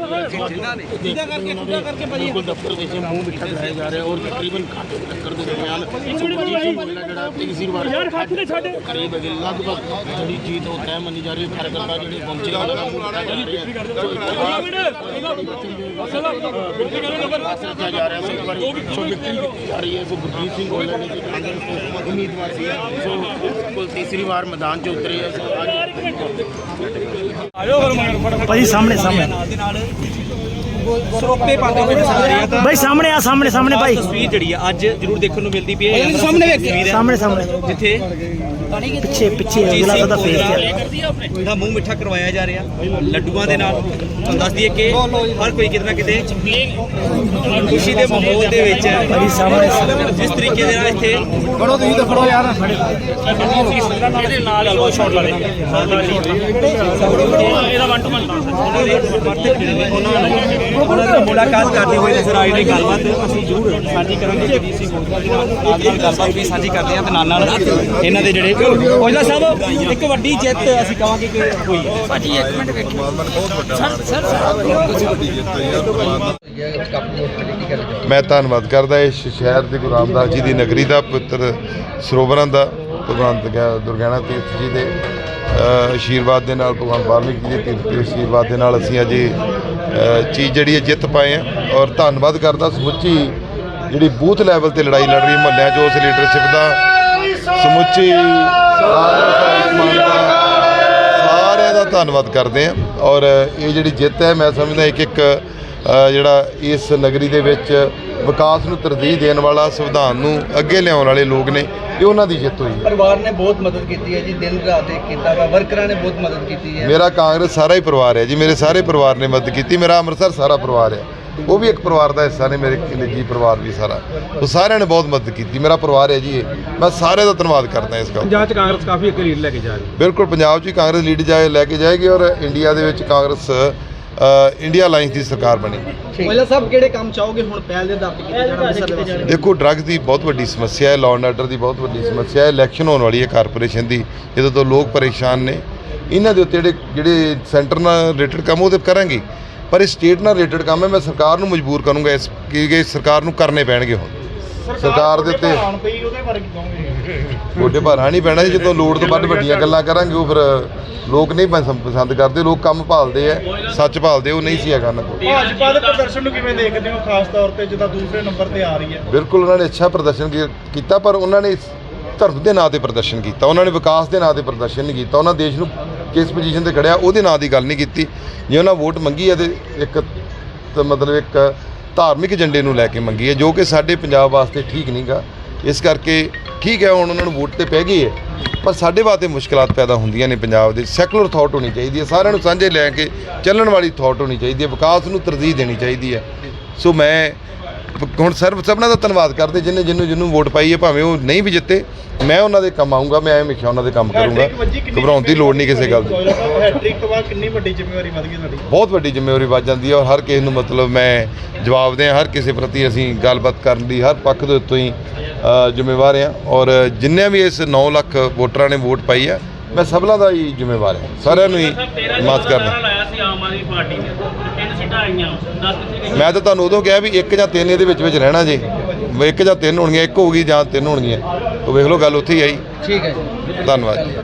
ਸਿੱਧਾ ਕਰਕੇ ਸਿੱਧਾ ਕਰਕੇ ਭਾਜੀ। ਬਿਲਕੁਲ ਦਫ਼ਤਰ ਦੇ ਵਿੱਚ ਮੂੰਹ ਮਿੱਠਾ ਕਰਾਇਆ ਜਾ ਰਿਹਾ ਔਰ ਤਕਰੀਬਨ ਘੱਟ ਟੱਕਰ ਦੇ ਦਰਮਿਆਨ ਸੁਖਜੀਤ ਸਿੰਘ ਮੁੱਲਾ ਜਿਹੜਾ ਤੀਸਰੀ ਵਾਰ ਯਾਰ ਹੱਥ ਦੇ ਛੱਡ ਕਰੀਬ ਹੈਗੇ ਲਗਭਗ ਜਿਹੜੀ ਜੀਤ ਉਹ ਤੈਅ ਮੰਨੀ ਜਾ ਰਹੀ ਹੈ ਕਾਰਜਕਰਤਾ ਜਿਹੜੇ ਪਹੁੰਚੇ ਉਹਨਾਂ ਦਾ ਮੂੰਹ ਮਿੱਠਾ ਕਰ ਰਹੇ ਆ ਰੱਖਿਆ ਜਾ ਰਿਹਾ ਸੀ ਇੱਕ ਵਾਰੀ ਸੋ ਵਿਕਟਰੀ ਦਿੱਤੀ ਜਾ ਰਹੀ ਹੈ ਸੋ ਗੁਰਜੀਤ ਸਿੰਘ ਹੋਲਾ ਨੇ ਜੀ ਕਾਂਗਰਸ ਤੋਂ ਉਮੀਦਵਾਰ ਸੀ ਸੋ ਬਿਲਕੁਲ ਤੀਸਰੀ ਵਾਰ ਮੈਦਾਨ 'ਚ ਉਤਰੇ ਹੈ ਸੋ ਅੱਜ ਭਾਈ ਸਾਹਮਣੇ ਸਾਹਮਣੇ। ਸਰੋਪੇ ਪਾਉਂਦੇ ਹੋਏ ਨਜ਼ਰ ਆ ਰਿਹਾ ਤਾਂ ਭਾਈ ਸਾਹਮਣੇ ਆ ਸਾਹਮਣੇ ਸਾਹਮਣੇ ਭਾਈ। ਤਸਵੀਰ ਜਿਹੜੀ ਆ ਅੱਜ ਜ਼ਰੂਰ ਦੇਖਣ ਨੂੰ ਮਿਲਦੀ ਪਈ ਹੈ। ਸਾਹਮਣੇ ਵੇਖ। ਸਾਹਮਣੇ ਸਾਹਮਣੇ। ਜਿੱਥੇ ਪਿੱਛੇ ਪਿੱਛੇ ਅਗਲਾ ਉਹਦਾ ਫੇਸ ਹੈ। ਦਾ ਮੂੰਹ ਮਿੱਠਾ ਕਰਵਾਇਆ ਜਾ ਰਿਹਾ ਲੱਡੂਆਂ ਦੇ ਨਾਲ। ਤੁਹਾਨੂੰ ਦੱਸ ਦਈਏ ਕਿ ਹਰ ਕੋਈ ਕਿਤੇ ਨਾ ਕਿਤੇ ਖੁਸ਼ੀ ਦੇ ਮਾਹੌਲ ਦੇ ਵਿੱਚ ਸਾਹਮਣੇ ਜਿਸ ਤਰੀਕੇ ਦੇ ਨਾਲ ਇੱਥੇ ਫੜੋ ਤੁਸੀਂ ਤਾਂ ਫੜੋ ਯਾਰ। ਇਹਦੇ ਨਾਲ ਲੋ ਸ਼ਾਟ ਲਾ ਇਹਦਾ ਵਨ ਟੂ ਵਨ ਉਹਨਾਂ ਨਾਲ ਮੁਲਾਕਾਤ ਕਰਦੇ ਹੋਏ ਨਜ਼ਰ ਨੇ ਗੱਲਬਾਤ। ਅਸੀਂ ਜ਼ਰੂਰ ਸਾਂਝੀ ਕਰਾਂਗੇ ਨਾਲ ਨਾਲ ਗੱਲਬਾਤ ਵੀ ਸਾਂਝੀ ਕਰਦੇ ਹਾਂ ਤੇ ਨਾਲ ਨਾਲ ਇਹਨਾਂ ਦੇ ਜਿਹੜੇ ਔਜਲਾ ਸਾਹਿਬ ਇੱਕ ਵੱਡੀ ਜਿੱਤ ਅਸੀਂ ਕਹਾਂਗੇ ਕਿ ਹੋਈ ਭਾਜੀ ਇੱਕ ਮਿੰਟ ਵੇਖੋ ਮੈਂ ਧੰਨਵਾਦ ਕਰਦਾ ਇਸ ਸ਼ਹਿਰ ਦੇ ਗੁਰੂ ਰਾਮਦਾਸ ਜੀ ਦੀ ਨਗਰੀ ਦਾ ਪੁੱਤਰ ਸਰੋਵਰਾਂ ਦਾ ਭਗਵਾਨ ਦੁਰਗਾ- ਦੁਰਗਿਆਣਾ ਤੀਰਥ ਜੀ ਦੇ ਆਸ਼ੀਰਵਾਦ ਦੇ ਨਾਲ ਭਗਵਾਨ ਵਾਲਮੀਕ ਜੀ ਦੇ ਤੀਰਥ ਦੇ ਆਸ਼ੀਰਵਾਦ ਦੇ ਨਾਲ ਅਸੀਂ ਅੱਜ ਚੀਜ਼ ਜਿਹੜੀ ਹੈ ਜਿੱਤ ਪਾਏ ਆ ਔਰ ਧੰਨਵਾਦ ਕਰਦਾ ਸਮੁੱਚੀ ਜਿਹੜੀ ਬੂਥ ਲੈਵਲ ਤੇ ਲੜਾਈ ਲੜ ਰਹੀ ਮਹੱਲਿਆਂ 'ਚ ਉਸ ਲੀਡਰਸ਼ਿਪ ਦਾ। ਸਮੁੱਚੀ ਹਾਈ ਕਮਾਂਡ ਦਾ ਸਾਰਿਆਂ ਦਾ ਧੰਨਵਾਦ ਕਰਦੇ ਆ ਔਰ ਇਹ ਜਿਹੜੀ ਜਿੱਤ ਹੈ ਮੈਂ ਸਮਝਦਾ ਇੱਕ ਇੱਕ ਜਿਹੜਾ ਇਸ ਨਗਰੀ ਦੇ ਵਿੱਚ ਵਿਕਾਸ ਨੂੰ ਤਰਜੀਹ ਦੇਣ ਵਾਲਾ ਸੰਵਿਧਾਨ ਨੂੰ ਅੱਗੇ ਲਿਆਉਣ ਵਾਲੇ ਲੋਕ ਨੇ ਇਹ ਉਹਨਾਂ ਦੀ ਜਿੱਤ ਹੋਈ ਹੈ। ਪਰਿਵਾਰ ਨੇ ਬਹੁਤ ਮਦਦ ਕੀਤੀ ਹੈ ਜੀ ਦਿਨ ਰਾਤ ਇੱਕ ਕੀਤਾ ਵਾ ਵਰਕਰਾਂ ਨੇ ਬਹੁਤ ਮਦਦ ਕੀਤੀ ਹੈ। ਮੇਰਾ ਕਾਂਗਰਸ ਸਾਰਾ ਹੀ ਪਰਿਵਾਰ ਹੈ ਜੀ ਮੇਰੇ ਸਾਰੇ ਪਰਿਵਾਰ ਨੇ ਮਦਦ ਕੀਤੀ ਮੇਰਾ ਅੰਮ੍ਰਿਤਸਰ ਸਾਰਾ ਪਰਿਵਾਰ ਹੈ। ਉਹ ਵੀ ਇੱਕ ਪਰਿਵਾਰ ਦਾ ਹਿੱਸਾ ਨੇ ਮੇਰੇ ਨਿੱਜੀ ਪਰਿਵਾਰ ਵੀ ਸਾਰਾ। ਉਹ ਸਾਰਿਆਂ ਨੇ ਬਹੁਤ ਮਦਦ ਕੀਤੀ। ਮੇਰਾ ਪਰਿਵਾਰ ਹੈ ਜੀ ਇਹ। ਮੈਂ ਸਾਰਿਆਂ ਦਾ ਧੰਨਵਾਦ ਕਰਦਾ ਇਸ ਗੱਲ ਪੰਜਾਬ ਚ ਕਾਂਗਰਸ ਕਾਫੀ ਇੱਕ ਲੀਡ ਲੈ ਕੇ ਜਾ ਰਹੀ ਬਿਲਕੁਲ ਪੰਜਾਬ 'ਚ ਹੀ ਕਾਂਗਰਸ ਲੀਡ ਜਾਏ ਲੈ ਕੇ ਜਾਏਗੀ ਔਰ ਇੰਡੀਆ ਦੇ ਵਿੱਚ ਕਾਂਗਰਸ ਇੰਡੀਆ ਅਲਾਈਅੰਸ ਦੀ ਸਰਕਾਰ ਬਣੀ। ਪਹਿਲਾਂ ਸਭ ਕਿਹੜੇ ਕੰਮ ਚਾਹੋਗੇ? ਹੁਣ ਪਹਿਲ ਦੇ ਆਧਾਰ ਤੇ ਕੀਤੇ ਜਾਣ ਅੰਮ੍ਰਿਤਸਰ ਦੇ ਦੇਖੋ ਡਰੱਗਸ ਦੀ ਬਹੁਤ ਵੱਡੀ ਸਮੱਸਿਆ ਹੈ ਲਾਅ ਐਂਡ ਆਰਡਰ ਦੀ ਬਹੁਤ ਵੱਡੀ ਸਮੱਸਿਆ ਹੈ ਇਲੈਕਸ਼ਨ ਹੋਣ ਵਾਲੀ ਹੈ ਕਾਰਪੋਰੇਸ਼ਨ ਦੀ ਜਦੋਂ ਤੋਂ ਲੋਕ ਪਰੇਸ਼ਾਨ ਨੇ। ਇਹਨਾਂ ਦੇ ਉੱਤੇ ਜਿਹੜੇ ਜਿਹੜੇ ਸੈਂਟਰ ਨਾਲ ਰਿਲੇਟਡ ਕੰਮ ਉਹ ਤੇ ਕਰਾਂਗੇ। ਪਰ ਇਹ ਸਟੇਟ ਨਾਲ ਰਿਲੇਟਡ ਕੰਮ ਹੈ ਮੈਂ ਸਰਕਾਰ ਨੂੰ ਮਜਬੂਰ ਕਰੂੰਗਾ ਇਸ ਕਿ ਸਰਕਾਰ ਨੂੰ ਕਰਨੇ ਪੈਣਗੇ ਹੁਣ। ਸਰਕਾਰ ਦੇ ਉੱਤੇ ਉਹਦੇ ਭਾਰਾ ਨਹੀਂ ਪੈਣਾ ਜੀ, ਜਦੋਂ ਲੋੜ ਤੋਂ ਵੱਧ ਵੱਡੀਆਂ ਗੱਲਾਂ ਕਰਾਂਗੇ ਉਹ ਫਿਰ ਲੋਕ ਨਹੀਂ ਪਸੰ- ਪਸੰਦ ਕਰਦੇ ਲੋਕ ਕੰਮ ਭਾਲਦੇ ਆ ਸੱਚ ਭਾਲਦੇ ਉਹ ਨਹੀਂ ਸੀ ਹੈਗਾ ਨਾ ਕੋਈ ਭਾਜਪਾ ਦੇ ਪ੍ਰਦਰਸ਼ਨ ਨੂੰ ਕਿਵੇਂ ਦੇਖਦੇ ਹੋ ਖਾਸ ਤੌਰ ਤੇ ਜਿਹਦਾ ਦੂਸਰੇ ਨੰਬਰ ਤੇ ਆ ਰਹੀ ਹੈ? ਬਿਲਕੁਲ ਉਹਨਾਂ ਨੇ ਅੱਛਾ ਪ੍ਰਦਰਸ਼ਨ ਕੀਤਾ ਪਰ ਉਹਨਾਂ ਨੇ ਧਰਮ ਦੇ ਨਾਂ ਤੇ ਪ੍ਰਦਰਸ਼ਨ ਕੀਤਾ ਉਹਨਾਂ ਨੇ ਵਿਕਾਸ ਦੇ ਨਾਂ ਤੇ ਪ੍ਰਦਰਸ਼ਨ ਨਹੀਂ ਕੀਤਾ ਉਹਨਾਂ ਦੇਸ਼ ਨੂੰ ਕਿਸ ਪੋਜੀਸ਼ਨ ਤੇ ਖੜਿਆ, ਉਹਦੇ ਨਾਂ ਦੀ ਗੱਲ ਨਹੀਂ ਕੀਤੀ। ਜੇ ਉਹਨਾਂ ਵੋਟ ਮੰਗੀ ਹੈ ਤੇ ਇੱਕ ਤਾਂ ਮਤਲਬ ਇੱਕ ਧਾਰਮਿਕ ਏਜੰਡੇ ਨੂੰ ਲੈ ਕੇ ਮੰਗੀ ਹੈ, ਜੋ ਕਿ ਸਾਡੇ ਪੰਜਾਬ ਵਾਸਤੇ ਠੀਕ ਨਹੀਂਗਾ। ਇਸ ਕਰਕੇ ਠੀਕ ਹੈ, ਹੁਣ ਉਹਨਾਂ ਨੂੰ ਵੋਟ ਤੇ ਪੈ ਗਈ ਹੈ, ਪਰ ਸਾਡੇ ਵਾਸਤੇ ਮੁਸ਼ਕਲਾਂ ਪੈਦਾ ਹੁੰਦੀਆਂ ਨੇ ਪੰਜਾਬ ਦੇ। ਸੈਕੂਲਰ ਥਾਟ ਹੋਣੀ ਚਾਹੀਦੀ ਹੈ, ਸਾਰਿਆਂ ਨੂੰ ਸਾਂਝੇ ਲੈ ਕੇ ਚੱਲਣ ਵਾਲੀ ਥਾਟ ਹੋਣੀ ਚਾਹੀਦੀ ਹੈ, ਵਿਕਾਸ ਨੂੰ ਤਰਜੀਹ ਦੇਣੀ ਚਾਹੀਦੀ ਹੈ। ਸੋ ਮੈਂ ਹੁਣ ਸਰਬ ਸਭਨਾਂ ਦਾ ਧੰਨਵਾਦ ਕਰਦੇ ਜਿੰਨੇ ਜਿਹਨੂੰ ਜਿਹਨੂੰ ਵੋਟ ਪਾਈ ਹੈ ਭਾਵੇਂ ਉਹ ਨਹੀਂ ਵੀ ਜਿੱਤੇ। ਮੈਂ ਉਹਨਾਂ ਦੇ ਕੰਮ ਆਉਂਗਾ ਮੈਂ ਹਮੇਸ਼ਾ ਉਹਨਾਂ ਦੇ ਕੰਮ ਕਰੂੰਗਾ। ਘਬਰਾਉਣ ਦੀ ਲੋੜ ਨਹੀਂ ਕਿਸੇ ਗੱਲ ਦੀ। ਹੈਟ੍ਰਿਕ ਤੋਂ ਬਾਅਦ ਕਿੰਨੀ ਵੱਡੀ ਜ਼ਿੰਮੇਵਾਰੀ ਵੱਧ ਗਈ ਤੁਹਾਡੀ। ਬਹੁਤ ਵੱਡੀ ਜ਼ਿੰਮੇਵਾਰੀ ਵੱਜ ਜਾਂਦੀ ਹੈ ਔਰ ਹਰ ਕਿਸੇ ਨੂੰ ਮਤਲਬ ਮੈਂ ਜਵਾਬ ਦੇ ਹਰ ਕਿਸੇ ਪ੍ਰਤੀ ਅਸੀਂ ਗੱਲਬਾਤ ਕਰਨ ਦੀ ਹਰ ਪੱਖ ਦੇ ਉੱਤੋਂ ਹੀ ਜ਼ਿੰਮੇਵਾਰ ਹਾਂ। ਔਰ ਜਿੰਨੇ ਵੀ ਇਸ 9 ਲੱਖ ਵੋਟਰਾਂ ਨੇ ਵੋਟ ਪਾਈ ਹੈ ਮੈਂ ਸਭਨਾਂ ਦਾ ਹੀ ਜ਼ਿੰਮੇਵਾਰ ਹਾਂ। ਸਾਰਿਆਂ ਨੂੰ ਹੀ ਮਾਫ ਕਰਦਾ ਲਾਇਆ ਸੀ ਆਮ ਆਦਮੀ ਪਾਰਟੀ ਨੇ ਤਿੰਨ ਸੀਟਾਂ ਆਈਆਂ। 10 ਕਿੱਥੇ ਮੈਂ ਤਾਂ ਤੁਹਾਨੂੰ ਉਦੋਂ ਕਿਹਾ ਵੀ ਇੱਕ ਜਾਂ ਤਿੰਨ ਇਹਦੇ ਵਿੱਚ ਵਿੱਚ ਰਹਿਣਾ ਜੀ। ਇੱਕ ਜਾਂ ਤਿੰਨ ਹੋਣਗੀਆਂ ਇੱਕ ਹੋਊਗੀ ਜਾਂ ਤਿੰਨ ਹੋਣਗੀਆਂ। ਉਹ ਵੇਖ ਲਓ ਗੱਲ ਉੱਥੇ ਹੀ ਆਈ। ਠੀਕ ਹੈ ਜੀ। ਧੰਨਵਾਦ ਜੀ।